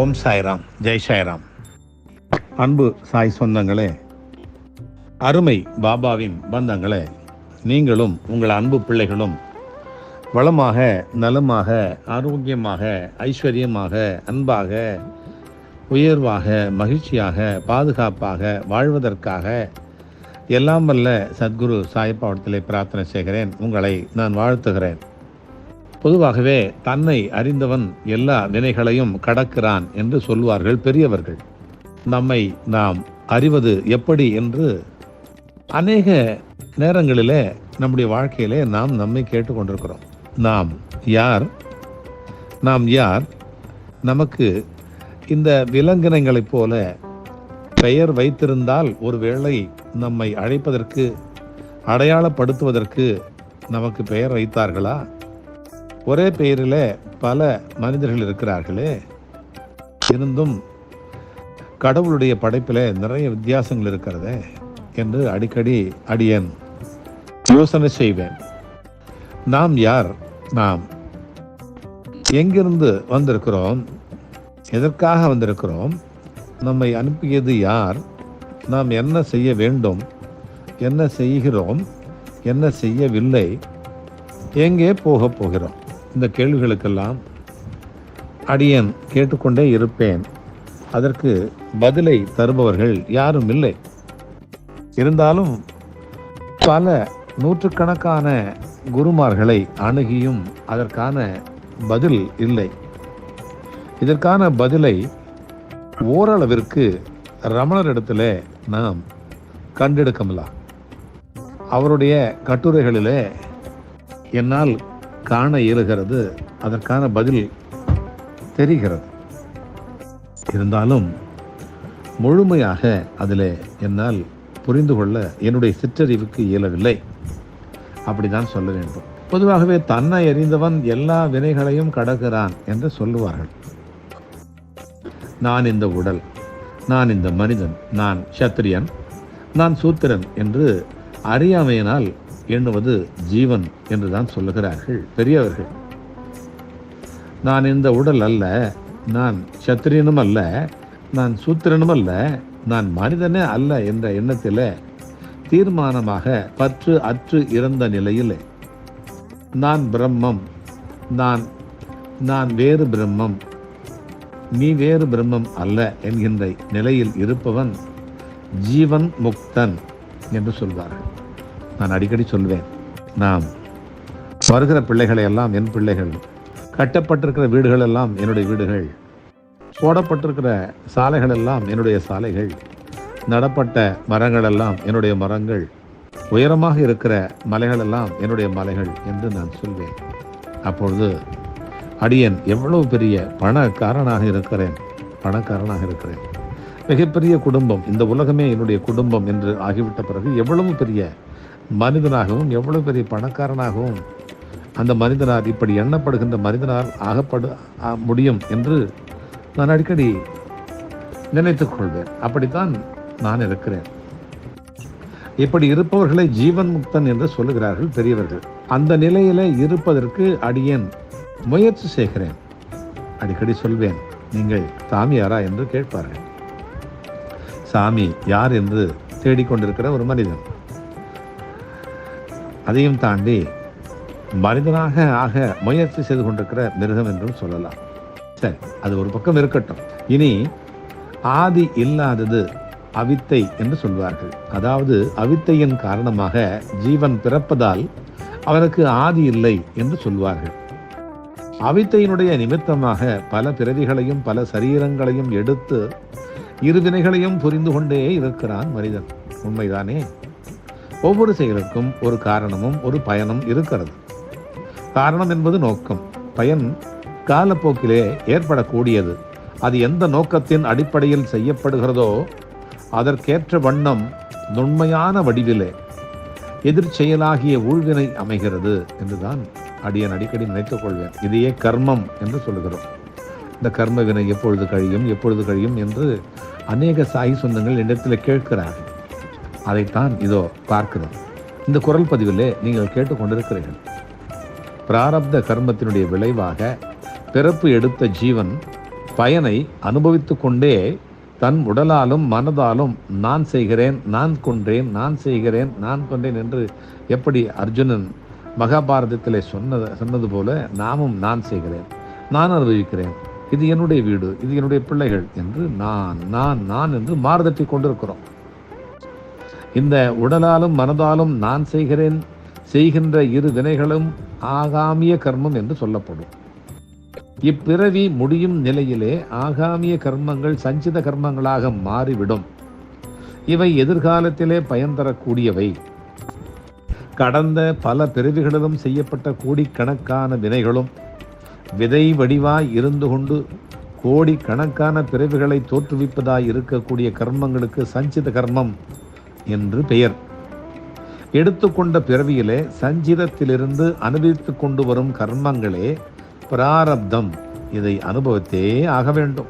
ஓம் சாய்ராம் ஜெய் சாய்ராம். அன்பு சாய் சொந்தங்களே அருமை பாபாவின் பந்தங்களே நீங்களும் உங்கள் அன்பு பிள்ளைகளும் வளமாக நலமாக ஆரோக்கியமாக ஐஸ்வர்யமாக அன்பாக உயர்வாக மகிழ்ச்சியாக பாதுகாப்பாக வாழ்வதற்காக எல்லாம் வல்ல சத்குரு சாய்பாவத்திலே பிரார்த்தனை செய்கிறேன். உங்களை நான் வாழ்த்துகிறேன். பொதுவாகவே தன்னை அறிந்தவன் எல்லா வினைகளையும் கடக்கிறான் என்று சொல்வார்கள் பெரியவர்கள். நம்மை நாம் அறிவது எப்படி என்று அநேக நேரங்களிலே நம்முடைய வாழ்க்கையிலே நாம் நம்மை கேட்டுக்கொண்டிருக்கிறோம். நாம் யார்? நாம் யார்? நமக்கு இந்த விலங்கினங்களைப் போல பெயர் வைத்திருந்தால் ஒருவேளை நம்மை அழைப்பதற்கு அடையாளப்படுத்துவதற்கு நமக்கு பெயர் வைத்தார்களா? ஒரே பெயரில் பல மனிதர்கள் இருக்கிறார்களே. இருந்தும் கடவுளுடைய படைப்பில் நிறைய வித்தியாசங்கள் இருக்கிறதே என்று அடிக்கடி அடியேன் யோசனை செய்வேன். நாம் யார்? நாம். எங்கிருந்து வந்திருக்கிறோம்? எதற்காக வந்திருக்கிறோம்? நம்மை அனுப்பியது யார்? நாம் என்ன செய்ய வேண்டும்? என்ன செய்கிறோம்? என்ன செய்யவில்லை? எங்கே போகப் போகிறோம்? இந்த கேள்விகளுக்கெல்லாம் அடியேன் கேட்டுக்கொண்டே இருப்பேன். அதற்கு பதிலை தருபவர்கள் யாரும் இல்லை. இருந்தாலும் பல நூற்றுக்கணக்கான குருமார்களை அணுகியும் அதற்கான பதில் இல்லை. இதற்கான பதிலை ஓரளவிற்கு ரமணரிடத்தில் நாம் கண்டெடுக்கலாம் அவருடைய கட்டுரைகளிலே என்னால் காண இயலுகிறது அதற்கான பதில் தெரிகிறது. இருந்தாலும் முழுமையாக அதில் என்னால் புரிந்து கொள்ள என்னுடைய சிற்றறிவுக்கு இயலவில்லை. அப்படிதான் சொல்ல வேண்டும். பொதுவாகவே தன்னை அறிந்தவன் எல்லா வினைகளையும் கடக்கிறான் என்று சொல்லுவார்கள். நான் இந்த உடல் நான் இந்த மனிதன் நான் சத்திரியன் நான் சூத்திரன் என்று அறியாமையினால் எண்ணுவது ஜீவன் என்றுதான் சொல்லுகிறார்கள். பெரியவர்கள் நான் இந்த உடல் அல்ல நான் சத்திரியனும் அல்ல நான் சூத்திரனும் அல்ல நான் மனிதனே அல்ல என்ற எண்ணத்தில் தீர்மானமாக பற்று அற்று இறந்த நிலையில் நான் பிரம்மம் நான் நான் வேறு பிரம்மம் நீ வேறு பிரம்மம் அல்ல என்கின்ற நிலையில் இருப்பவன் ஜீவன் முக்தன் என்று சொல்வார்கள். நான் அடிக்கடி சொல்வேன். நாம் வருகிற பிள்ளைகளை எல்லாம் என் பிள்ளைகள் கட்டப்பட்டிருக்கிற வீடுகள் எல்லாம் என்னுடைய வீடுகள் போடப்பட்டிருக்கிற சாலைகள் எல்லாம் என்னுடைய சாலைகள் நடப்பட்ட மரங்கள் எல்லாம் என்னுடைய மரங்கள் உயரமாக இருக்கிற மலைகள் எல்லாம் என்னுடைய மலைகள் என்று நான் சொல்வேன். அப்பொழுது அடியன் எவ்வளவு பெரிய பணக்காரனாக இருக்கிறேன் பணக்காரனாக இருக்கிறேன். மிகப்பெரிய குடும்பம் இந்த உலகமே என்னுடைய குடும்பம் என்று ஆகிவிட்ட பிறகு எவ்வளவு பெரிய மனிதனாகவும் எவ்வளவு பெரிய பணக்காரனாகவும் அந்த மனிதனார் இப்படி எண்ணப்படுகின்ற மனிதனால் ஆகப்படு முடியும் என்று நான் அடிக்கடி நினைத்துக் கொள்வேன். அப்படித்தான் நான் இருக்கிறேன். இப்படி இருப்பவர்களை ஜீவன் முக்தன் என்று சொல்லுகிறார்கள் பெரியவர்கள். அந்த நிலையில இருப்பதற்கு அடியேன் முயற்சி செய்கிறேன். அடிக்கடி சொல்வேன் நீங்கள் சாமியாரா? என்று கேட்பார்கள். சாமி யார் என்று தேடிக்கொண்டிருக்கிற ஒரு மனிதன். அதையும் தாண்டி மனிதனாக ஆக முயற்சி செய்து கொண்டிருக்கிற மிருகம் என்றும் சொல்லலாம். சரி அது ஒரு பக்கம் இருக்கட்டும். இனி ஆதி இல்லாதது அவித்தை என்று சொல்வார்கள். அதாவது அவித்தையின் காரணமாக ஜீவன் பிறப்பதால் அவனுக்கு ஆதி இல்லை என்று சொல்வார்கள். அவித்தையினுடைய நிமித்தமாக பல பிறவிகளையும் பல சரீரங்களையும் எடுத்து இருவினைகளையும் புரிந்து கொண்டே இருக்கிறான் மனிதன். உண்மைதானே? ஒவ்வொரு செயலுக்கும் ஒரு காரணமும் ஒரு பயனும் இருக்கிறது. காரணம் என்பது நோக்கம். பயன் காலப்போக்கிலே ஏற்படக்கூடியது. அது எந்த நோக்கத்தின் அடிப்படையில் செய்யப்படுகிறதோ அதற்கேற்ற வண்ணம் நுண்மையான வடிவிலே எதிர்ச்செயலாகிய ஊழ்வினை அமைகிறது என்றுதான் அடியன் அடிக்கடி நினைத்துக் கொள்வேன். இதையே கர்மம் என்று சொல்லுகிறோம். இந்த கர்ம வினை எப்பொழுது கழியும் எப்பொழுது கழியும் என்று அநேக சாகி சொந்தங்கள் என்னிடத்தில் கேட்கிறார்கள். அதைத்தான் இதோ பார்க்கிறோம். இந்த குரல் பதிவிலே நீங்கள் கேட்டுக்கொண்டிருக்கிறீர்கள். பிராரப்த கர்மத்தினுடைய விளைவாக பிறப்பு எடுத்த ஜீவன் பயனை அனுபவித்து கொண்டே தன் உடலாலும் மனதாலும் நான் செய்கிறேன் நான் கொன்றேன் நான் செய்கிறேன் நான் கொன்றேன் என்று எப்படி அர்ஜுனன் மகாபாரதத்திலே சொன்னது சொன்னது போல நாமும் நான் செய்கிறேன் நான் அனுபவிக்கிறேன். இது என்னுடைய வீடு இது என்னுடைய பிள்ளைகள் என்று நான் நான் நான் என்று மாறுதட்டி கொண்டிருக்கிறோம். இந்த உடலாலும் மனதாலும் நான் செய்கிறேன் செய்கின்ற இரு வினைகளும் ஆகாமிய கர்மம் என்று சொல்லப்படும். இப்பிறவி முடியும் நிலையிலே ஆகாமிய கர்மங்கள் சஞ்சித கர்மங்களாக மாறிவிடும். இவை எதிர்காலத்திலே பயன் தரக்கூடியவை. கடந்த பல பிறவிகளிலும் செய்யப்பட்ட கோடிக்கணக்கான வினைகளும் விதை வடிவாய் இருந்து கொண்டு கோடிக்கணக்கான பிறவிகளை தோற்றுவிப்பதாய் இருக்கக்கூடிய கர்மங்களுக்கு சஞ்சித கர்மம் என்று பெயர். எடுத்துக்கொண்ட பிறவியிலே சஞ்சிதத்திலிருந்து அனுபவித்து கொண்டு வரும் கர்மங்களே பிராரப்தம். இதை அனுபவித்தே ஆக வேண்டும்.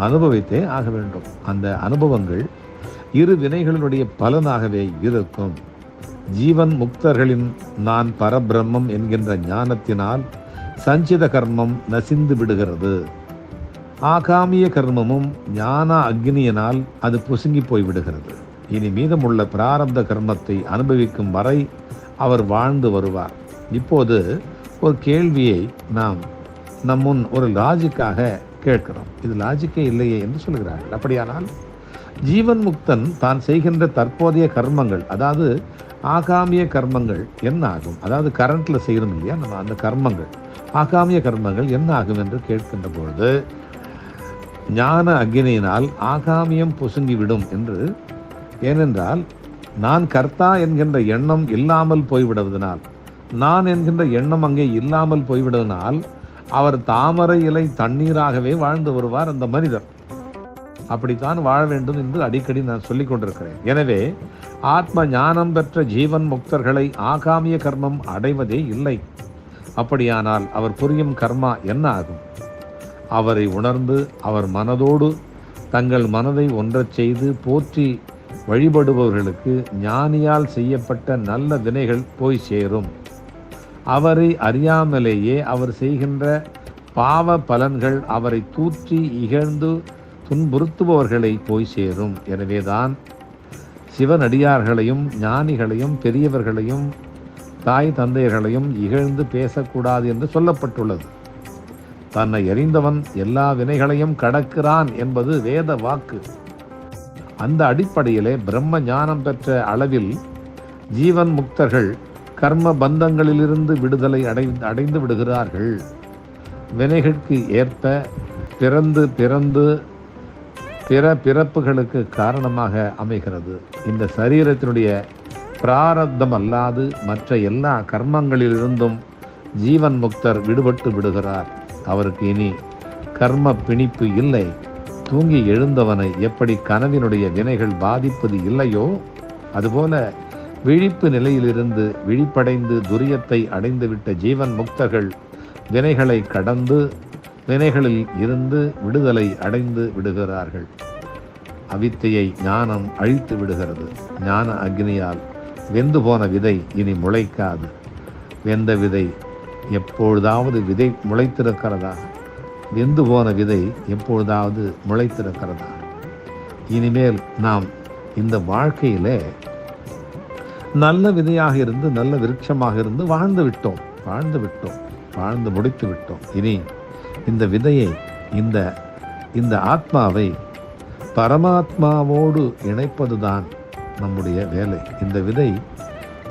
அனுபவித்தே ஆக வேண்டும். அந்த அனுபவங்கள் இரு வினைகளினுடைய பலனாகவே இருக்கும். ஜீவன் முக்தர்களின் நான் பரபிரம்மம் என்கின்ற ஞானத்தினால் சஞ்சித கர்மம் நசிந்து விடுகிறது. ஆகாமிய கர்மமும் ஞான அக்னியினால் அது புசுங்கி போய் விடுகிறது இனி மீதமுள்ள பிராரப்த கர்மத்தை அனுபவிக்கும் வரை அவர் வாழ்ந்து வருவார். இப்போது ஒரு கேள்வியை நாம் நம் முன் ஒரு லாஜிக்காக கேட்கிறோம். இது லாஜிக்கே இல்லையே என்று சொல்கிறார்கள். அப்படியானால் ஜீவன் முக்தன் தான் செய்கின்ற தற்போதைய கர்மங்கள் அதாவது ஆகாமிய கர்மங்கள் என்ன ஆகும் அதாவது கரண்டில் செய்கிறோம் இல்லையா? நம்ம அந்த கர்மங்கள். ஆகாமிய கர்மங்கள் என்ன ஆகும் என்று கேட்கின்ற பொழுது ஞான அக்னியினால் ஆகாமியம் பொசுங்கிவிடும் என்று ஏனென்றால் நான் கர்த்தா என்கின்ற எண்ணம் இல்லாமல் போய்விடுவதனால் நான் என்கின்ற எண்ணம் அங்கே இல்லாமல் போய்விடுவதனால் அவர் தாமரை இலை தண்ணீராகவே வாழ்ந்து வருவார் அந்த மனிதர். அப்படித்தான் வாழ வேண்டும் என்று அடிக்கடி நான் சொல்லிக் கொண்டிருக்கிறேன். எனவே ஆத்ம ஞானம் பெற்ற ஜீவன் முக்தர்களை ஆகாமிய கர்மம் அடைவதே இல்லை. அப்படியானால் அவர் புரியும் கர்மா என்ன ஆகும்? அவரை உணர்ந்து அவர் மனதோடு தங்கள் மனதை ஒன்றச் செய்து போற்றி வழிபடுபவர்களுக்கு ஞானியால் செய்யப்பட்ட நல்ல வினைகள் போய் சேரும். அவரை அறியாமலேயே அவர் செய்கின்ற பாவ பலன்கள் அவரை தூற்றி இகழ்ந்து துன்புறுத்துபவர்களை போய் சேரும். எனவேதான் சிவனடியார்களையும் ஞானிகளையும் பெரியவர்களையும் தாய் தந்தையர்களையும் இகழ்ந்து பேசக்கூடாது என்று சொல்லப்பட்டுள்ளது. தன்னை எறிந்தவன் எல்லா வினைகளையும் கடக்கிறான் என்பது வேத வாக்கு. அந்த அடிப்படையிலே பிரம்ம ஞானம் பெற்ற அளவில் ஜீவன் முக்தர்கள் கர்ம பந்தங்களிலிருந்து விடுதலை அடை அடைந்து விடுகிறார்கள். வினைகளுக்கு ஏற்ப பிறந்து பிறந்து பிற பிறப்புகளுக்கு காரணமாக அமைகிறது. இந்த சரீரத்தினுடைய பிராரப்தம் அல்லாது மற்ற எல்லா கர்மங்களிலிருந்தும் ஜீவன் முக்தர் விடுபட்டு விடுகிறார். அவருக்கு இனி கர்ம பிணிப்பு இல்லை. தூங்கி எழுந்தவனை எப்படி கனவினுடைய வினைகள் பாதிப்பது இல்லையோ அதுபோல விழிப்பு நிலையிலிருந்து விழிப்படைந்து துரியத்தை அடைந்துவிட்ட ஜீவன் முக்தர்கள் வினைகளை கடந்து வினைகளில் இருந்து விடுதலை அடைந்து விடுகிறார்கள். அவித்தையை ஞானம் அழித்து விடுகிறது. ஞான அக்னியால் வெந்து போன விதை இனி முளைக்காது. வெந்த விதை எப்பொழுதாவது விதை முளைத்திருக்கிறதா வெந்து போன விதை எப்பொழுதாவது முளைத்திருக்கிறதா? இனிமேல் நாம் இந்த வாழ்க்கையிலே நல்ல விதையாக இருந்து நல்ல விருட்சமாக இருந்து வாழ்ந்து விட்டோம். வாழ்ந்து விட்டோம். வாழ்ந்து முடித்து விட்டோம். இனி இந்த விதையை இந்த இந்த ஆத்மாவை பரமாத்மாவோடு இணைப்பதுதான் நம்முடைய வேலை. இந்த விதை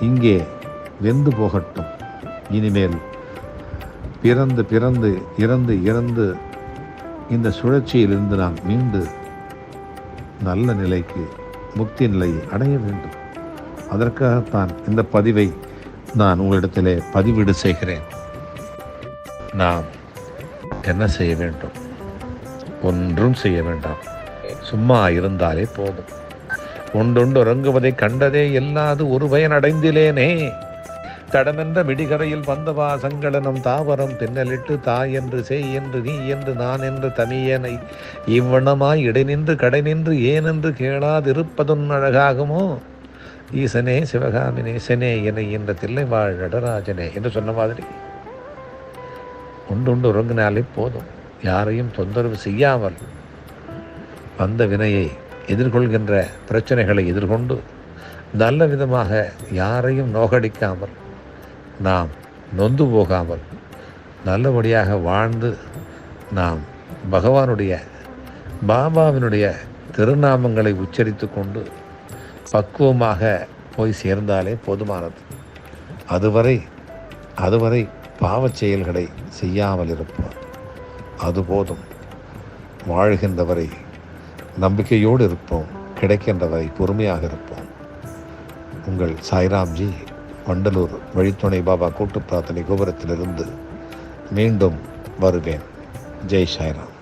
இங்கே வெந்து போகட்டும். இனிமேல் பிறந்து பிறந்து இறந்து இறந்து இந்த சுழற்சியிலிருந்து நாம் மீண்டு நல்ல நிலைக்கு முக்தி நிலையை அடைய வேண்டும். அதற்காகத்தான் இந்த பதிவை நான் உங்களிடத்திலே பதிவீடு செய்கிறேன். நாம் என்ன செய்ய வேண்டும்? ஒன்றும் செய்ய வேண்டாம். சும்மா இருந்தாலே போதும். ஒன்றொன்று உறங்குவதை கண்டதே இல்லாது ஒரு பயன் அடைந்திலேனே தடமென்ற மிடிகரையில் வந்தவா சங்கடனம் தாவரம் பின்னலிட்டு தாய் என்று செய் என்று நீ என்று நான் என்று தனியேனை. இவ்வண்ணமாய் இடைநின்று கடை நின்று ஏனென்று கேளாதிருப்பதும் அழகாகுமோ? ஈசனே சிவகாமி செனே என என்ற தில்லை வாழ் நடராஜனே என்று சொன்ன மாதிரி. உண்டு உண்டு உறங்கினாலே போதும். யாரையும் தொந்தரவு செய்யாமல் வந்த வினையை எதிர்கொள்கின்ற பிரச்சனைகளை எதிர்கொண்டு நல்ல விதமாக யாரையும் நோகடிக்காமல் நாம் நொந்து போகாமல் நல்லபடியாக வாழ்ந்து நாம் பகவானுடைய பாபாவினுடைய திருநாமங்களை உச்சரித்து கொண்டு பக்குவமாக போய் சேர்ந்தாலே போதுமானது. அதுவரை அதுவரை பாவச் செயல்களை செய்யாமல் இருப்போம். அது போதும். வாழ்கின்றவரை நம்பிக்கையோடு இருப்போம். கிடைக்கின்றவரை பொறுமையாக இருப்போம். உங்கள் சாய்ராம்ஜி வண்டலூர் வழித்துணை பாபா கூட்டு பிரார்த்தனை கோபுரத்திலிருந்து மீண்டும் வருவேன். ஜெய் சாய்ராம்.